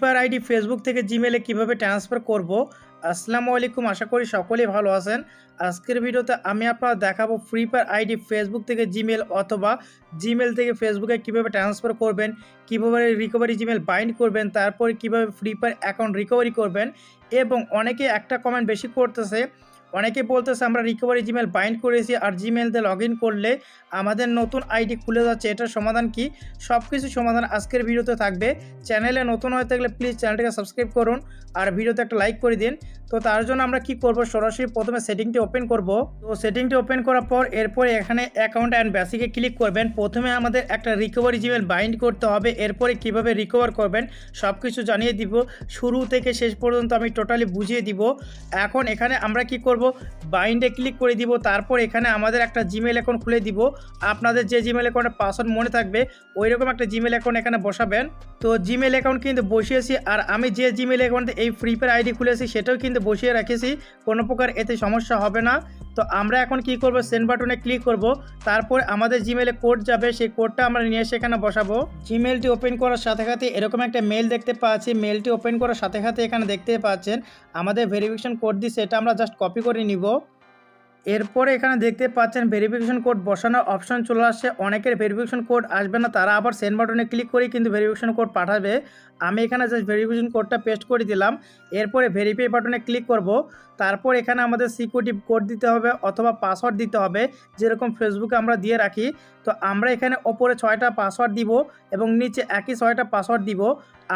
Fire ID Facebook থেকে জিমেলে কীভাবে transfer করব? আসসালামু আলাইকুম, আশা করি সকলেই ভালো আছেন। আজকের ভিডিওতে আমি আপনারা দেখাবো ফ্রি ফায়ার আইডি ফেসবুক থেকে জিমেল অথবা জিমেল থেকে ফেসবুকে কীভাবে ট্রান্সফার করবেন, কীভাবে রিকভারি জিমেল বাইন্ড করবেন, তারপরে কীভাবে ফ্রি ফায়ার অ্যাকাউন্ট রিকভারি করবেন এবং অনেকে একটা কমেন্ট বেশি করতেছে অনেকে বলতেছে, আমরা রিকভারি জিমেল বাইন্ড করেছি আর জিমেল দিয়ে লগ ইন করলে আমাদের নতুন আইডি খুলে যাচ্ছে। এটার সমাধান কি? সব কিছু সমাধান আজকের ভিডিওতে থাকবে। চ্যানেলে নতুন হয়ে থাকলে প্লিজ চ্যানেলটাকে সাবস্ক্রাইব করুন আর ভিডিওতে একটা লাইক করে দিন। তো তার জন্য আমরা কি করব? সরাসরি প্রথমে সেটিংটি ওপেন করব। তো সেটিংটি ওপেন করার পর এরপরে এখানে অ্যাকাউন্ট অ্যান্ড বেসিকে ক্লিক করবেন। প্রথমে আমাদের একটা রিকভারি জিমেল বাইন্ড করতে হবে। এরপরে কীভাবে রিকভার করবেন সব কিছু জানিয়ে দিব। শুরু থেকে শেষ পর্যন্ত আমি টোটালি বুঝিয়ে দিব। এখন এখানে আমরা কি করব? বাইন্ডে ক্লিক করে দিব, তারপর এখানে আমাদের একটা জিমেল অ্যাকাউন্ট খুলে দিব। আপনাদের যে জিমেল অ্যাকাউন্টের পাসওয়ার্ড মনে থাকবে ওই রকম একটা জিমেল অ্যাকাউন্ট এখানে বসাবেন। তো জিমেল অ্যাকাউন্ট কিন্তু বসিয়েছি, আর আমি যে জিমেল অ্যাকাউন্টে এই ফ্রি ফায়ার আইডি খুলেছি, সেটাও কিন্তু বসিয়ে রেখেছি। কোনো প্রকার এতে সমস্যা হবে না। তো আমরা এখন কি করব সেন্ড বাটনে ক্লিক করব, তারপর আমাদের জিমেলে কোড যাবে, সেই কোডটা আমরা নিয়ে এসে এখানে বসাবো। জিমেলটি ওপেন করার সাথে সাথে এরকম একটা মেল দেখতে পাচ্ছি মেলটি ওপেন করার সাথে সাথে এখানে দেখতে পাচ্ছেন, আমাদের ভেরিফিকেশন কোড দিচ্ছে এটা আমরা জাস্ট কপি করে নিব। এরপরে এখানে দেখতে পাচ্ছেন ভেরিফিকেশন কোড বসানোর অপশন চলে আসছে। অনেকের ভেরিফিকেশন কোড আসবে না, তারা আবার সেন্ড বাটনে ক্লিক করেই কিন্তু ভেরিফিকেশন কোড পাঠাবে। আমি এখানে জাস্ট ভেরিফিকেশন কোডটা পেস্ট করে দিলাম। এরপরে ভেরিফাই বাটনে ক্লিক করব। তারপর এখানে আমাদের সিকিউরিটি কোড দিতে হবে অথবা পাসওয়ার্ড দিতে হবে, যেরকম ফেসবুকে আমরা দিয়ে রাখি। তো আমরা এখানে ওপরে ছয়টা পাসওয়ার্ড দিব এবং নিচে একই ছয়টা পাসওয়ার্ড দিব।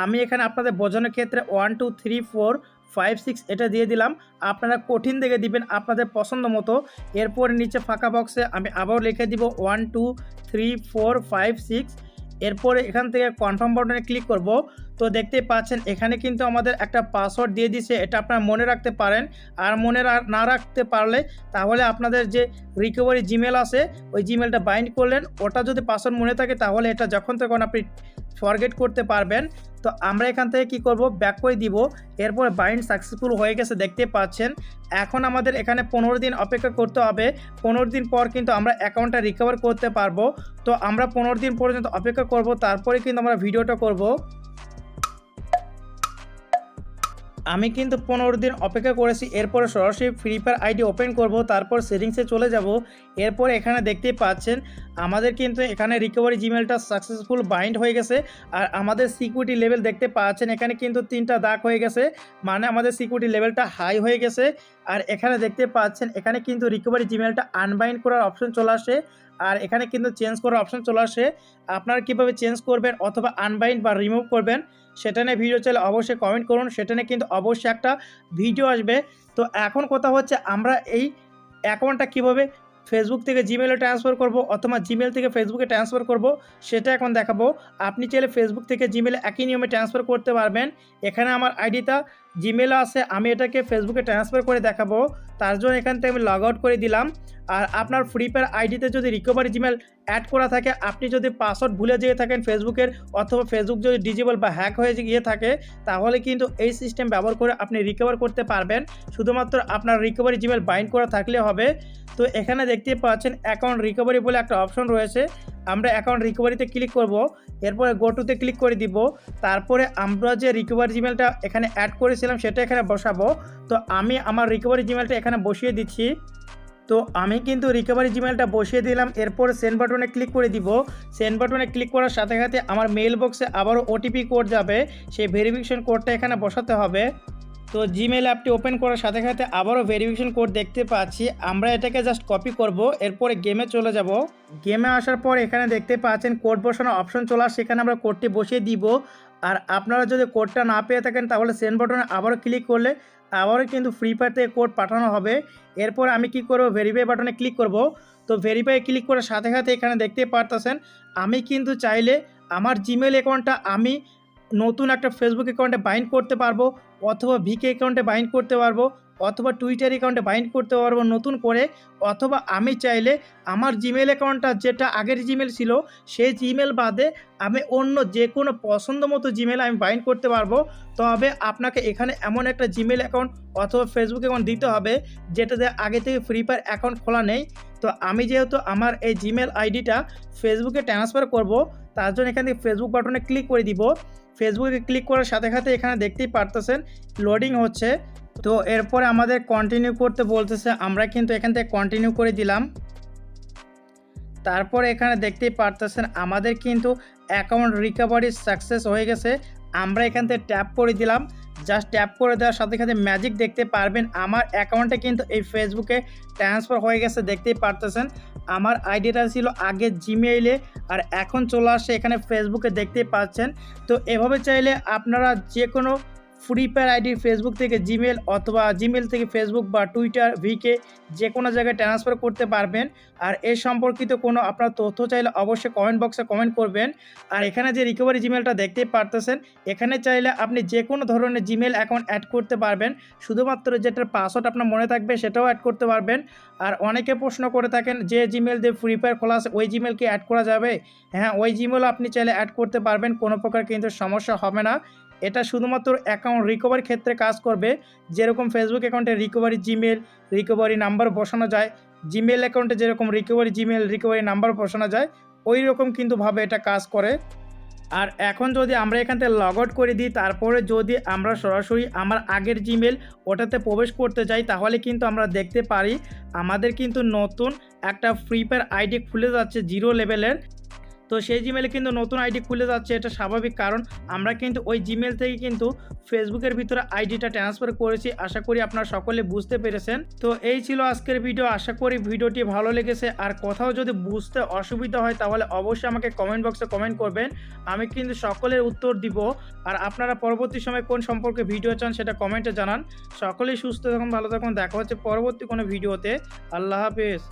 আমি এখানে আপনাদের বোঝানোর ক্ষেত্রে one two three four five six এটা দিয়ে দিলাম। আপনারা কঠিন দেখে দিবেন আপনাদের পছন্দ মতো। এরপর নিচে ফাঁকা বক্সে আমি আবার লিখে দিব one two three four five six এরপরে এখান থেকে কনফার্ম বাটনে ক্লিক করব। তো দেখতেই পাচ্ছেন, এখানে কিন্তু আমাদের একটা পাসওয়ার্ড দিয়ে দিছে, এটা আপনারা মনে রাখতে পারেন। আর মনে না রাখতে পারলে তাহলে আপনাদের যে রিকভারি জিমেল আছে, ওই জিমেলটা বাইন্ড করলেন। ওটা যদি পাসওয়ার্ড মনে থাকে তাহলে এটা যখন তখন আপনি ফরগেট করতে পারবেন। তো আমরা এখান থেকে কি করব? ব্যাক করে দিব। এরপর বাইন্ড সাকসেসফুল হয়ে গেছে, দেখতে পাচ্ছেন। এখন আমাদের এখানে পনেরো দিন অপেক্ষা করতে হবে। পনেরো দিন পর কিন্তু আমরা অ্যাকাউন্টটা রিকভার করতে পারব। তো আমরা পনেরো দিন পর্যন্ত অপেক্ষা করব। তারপরে কিন্তু আমরা ভিডিওটা করব। আমি কিন্তু পনেরো দিন অপেক্ষা করেছি, এরপরে সরাসরি ফ্রি ফায়ার আইডি ওপেন করব, তারপর সেটিংসে চলে যাব। এরপর এখানে দেখতেই পাচ্ছেন, আমাদের কিন্তু এখানে রিকভারি জিমেলটা সাকসেসফুল বাইন্ড হয়ে গেছে, আর আমাদের সিকিউরিটি লেভেল দেখতে পাচ্ছেন, এখানে কিন্তু তিনটা দাগ হয়ে গেছে মানে আমাদের সিকিউরিটি লেভেলটা হাই হয়ে গেছে। আর এখানে দেখতে পাচ্ছেন, এখানে কিন্তু রিকভারি জিমেলটা আনবাইন্ড করার অপশন চলে আসে। আর এখানে কিন্তু চেঞ্জ করার অপশন চলে আসে। আপনারা কীভাবে চেঞ্জ করবেন অথবা আনবাইন্ড বা রিমুভ করবেন, সেটা নিয়ে ভিডিও চাইলে অবশ্যই কমেন্ট করুন। সেটা নিয়ে কিন্তু অবশ্যই একটা ভিডিও আসবে। তো এখন কথা হচ্ছে, আমরা এই অ্যাকাউন্টটা কীভাবে ফেসবুক থেকে জিমেলে ট্রান্সফার করব অথবা জিমেল থেকে ফেসবুকে ট্রান্সফার করব, সেটা এখন দেখাবো। আপনি চাইলে ফেসবুক থেকে জিমেলে একই নিয়মে ট্রান্সফার করতে পারবেন। এখানে আমার আইডিটা জিমেল আছে, আমি এটাকে ফেসবুকে ট্রান্সফার করে দেখাবো। তার জন্য এখান থেকে আমি লগ আউট করে দিলাম। আর আপনার ফ্রি ফায়ার আইডিতে যদি রিকভারি জিমেল অ্যাড করা থাকে, আপনি যদি পাসওয়ার্ড ভুলে যেয়ে থাকেন ফেসবুকের অথবা ফেসবুক যদি ডিজেবল বা হ্যাক হয়ে গিয়ে থাকে, তাহলে কিন্তু এই সিস্টেম ব্যবহার করে আপনি রিকভার করতে পারবেন। শুধুমাত্র আপনার রিকভারি জিমেল বাইন্ড করা থাকলে হবে। তো এখানে দেখতে পাচ্ছেন অ্যাকাউন্ট রিকভারি বলে একটা অপশন রয়েছে। আমরা অ্যাকাউন্ট রিকভারিতে ক্লিক করব, এরপরে গোটুতে ক্লিক করে দিব, তারপরে আমরা যে রিকভারি জিমেলটা এখানে অ্যাড করেছিলাম সেটা এখানে বসাবো। তো আমি আমার রিকভারি জিমেলটা এখানে বসিয়ে দিচ্ছি। তো আমি কিন্তু রিকভারি জিমেলটা বসিয়ে দিলাম, এরপর সেন্ড বাটনে ক্লিক করে দিব। সেন্ড বাটনে ক্লিক করার সাথে সাথে আমার মেল বক্সে আবারও ওটিপি কোড যাবে, সেই ভেরিফিকেশন কোডটা এখানে বসাতে হবে। তো জিমেল অ্যাপটি ওপেন করার সাথে সাথে আবারও ভেরিফিকেশন কোড দেখতে পাচ্ছি। আমরা এটাকে জাস্ট কপি করব, এরপরে গেমে চলে যাব। গেমে আসার পর এখানে দেখতে পাচ্ছেন কোড বসানোর অপশন চলে আসছে সেখানে আমরা কোডটি বসিয়ে দিব। আর আপনারা যদি কোডটা না পেয়ে থাকেন, তাহলে সেন্ড বাটনে আবারও ক্লিক করলে আবারও কিন্তু ফ্রি ফায়ার থেকে কোড পাঠানো হবে। এরপর আমি কি করব ভেরিফাই বাটনে ক্লিক করব। তো ভেরিফাই ক্লিক করার সাথে সাথে এখানে দেখতে পারতেছেন, আমি কিন্তু চাইলে আমার জিমেল অ্যাকাউন্টটা আমি নতুন একটা ফেসবুক অ্যাকাউন্টে বাইন্ড করতে পারব অথবা ভিকে অ্যাকাউন্টে বাইন্ড করতে পারব। অথবা টুইটার অ্যাকাউন্টে বাইন্ড করতে পারব নতুন করে, অথবা আমি চাইলে আমার জিমেল অ্যাকাউন্টটা যেটা আগের জিমেল ছিল, সেই জিমেল বাদে আমি অন্য যে কোনো পছন্দ মতো জিমেল আমি বাইন্ড করতে পারব। তবে আপনাকে এখানে এমন একটা জিমেল অ্যাকাউন্ট অথবা ফেসবুক অ্যাকাউন্ট দিতে হবে, যেটাতে আগে থেকে ফ্রি ফায়ার অ্যাকাউন্ট খোলা নেই। তো আমি যেহেতু আমার এই জিমেল আইডিটা ফেসবুকে ট্রান্সফার করব, তার জন্য এখান থেকে ফেসবুক বাটনে ক্লিক করে দিব। ফেসবুকে ক্লিক করার সাথে সাথে এখানে দেখতেই পারতেছেন লোডিং হচ্ছে। তো এরপরে আমাদের কন্টিনিউ করতে বলতেছে, আমরা কিন্তু এখান থেকে কন্টিনিউ করে দিলাম। তারপরে এখানে দেখতেই পারতেছেন, আমাদের কিন্তু অ্যাকাউন্ট রিকভারি সাকসেস হয়ে গেছে। আমরা এখান থেকে ট্যাপ করে দিলাম। জাস্ট ট্যাপ করে দেওয়ার সাথে সাথে ম্যাজিক দেখতে পারবেন, আমার অ্যাকাউন্টে কিন্তু এই ফেসবুকে ট্রান্সফার হয়ে গেছে, দেখতেই পারতেছেন। আমার আইডিটা ছিল আগে জিমেইলে আর এখন চলে আসে এখানে ফেসবুকে দেখতেই পাচ্ছেন। তো এভাবে চাইলে আপনারা যে কোনো ফ্রি ফায়ার আইডি ফেসবুক থেকে জিমেল অথবা জিমেল থেকে ফেসবুক বা টুইটার ভিকে যে কোনো জায়গায় ট্রান্সফার করতে পারবেন। আর এ সম্পর্কিত কোনো আপনার তথ্য চাইলে অবশ্যই কমেন্ট বক্সে কমেন্ট করবেন। আর এখানে যে রিকভারি জিমেলটা দেখতেই পারতেছেন, এখানে চাইলে আপনি যে কোনো ধরনের জিমেল অ্যাকাউন্ট অ্যাড করতে পারবেন। শুধুমাত্র যেটার পাসওয়ার্ড আপনার মনে থাকবে সেটাও অ্যাড করতে পারবেন। আর অনেকে প্রশ্ন করে থাকেন, যে জিমেল দিয়ে ফ্রি ফায়ার খোলা আছে, ওই জিমেলকে অ্যাড করা যাবে? হ্যাঁ ওই জিমেলও আপনি চাইলে অ্যাড করতে পারবেন, কোনো প্রকার কিন্তু সমস্যা হবে না। এটা শুধুমাত্র অ্যাকাউন্ট রিকভারির ক্ষেত্রে কাজ করবে। যেরকম ফেসবুক অ্যাকাউন্টে রিকভারি জিমেল রিকভারি নাম্বার বসানো যায়। জিমেল অ্যাকাউন্টে যেরকম রিকভারি জিমেল রিকভারি নাম্বার বসানো যায় ওই রকম কিন্তু ভাবে এটা কাজ করে। আর এখন যদি আমরা এখান থেকে লগ আউট করে দিই, তারপরে যদি আমরা সরাসরি আমার আগের জিমেল ওটাতে প্রবেশ করতে যাই, তাহলে কিন্তু আমরা দেখতে পারি, আমাদের কিন্তু নতুন একটা ফ্রি ফায়ার আইডি খুলে যাচ্ছে জিরো লেভেলের তো সেই জিমেলে কিন্তু নতুন আইডি খুলে যাচ্ছে, এটা স্বাভাবিক কারণ। আমরা কিন্তু ওই জিমেল থেকে কিন্তু ফেসবুকের ভিতরে আইডিটা ট্রান্সফার করেছি। আশা করি আপনারা সকলে বুঝতে পেরেছেন। তো এই ছিল আজকের ভিডিও আশা করি ভিডিওটি ভালো লেগেছে। আর কোথাও যদি বুঝতে অসুবিধা হয়, তাহলে অবশ্যই আমাকে কমেন্ট বক্সে কমেন্ট করবেন। আমি কিন্তু সকলের উত্তর দিব। আর আপনারা পরবর্তী সময় কোন সম্পর্কে ভিডিও চান, সেটা কমেন্টে জানান। সকলেই সুস্থ থাকুন, ভালো থাকুন। দেখা হচ্ছে পরবর্তী কোনো ভিডিওতে আল্লাহ হাফেজ।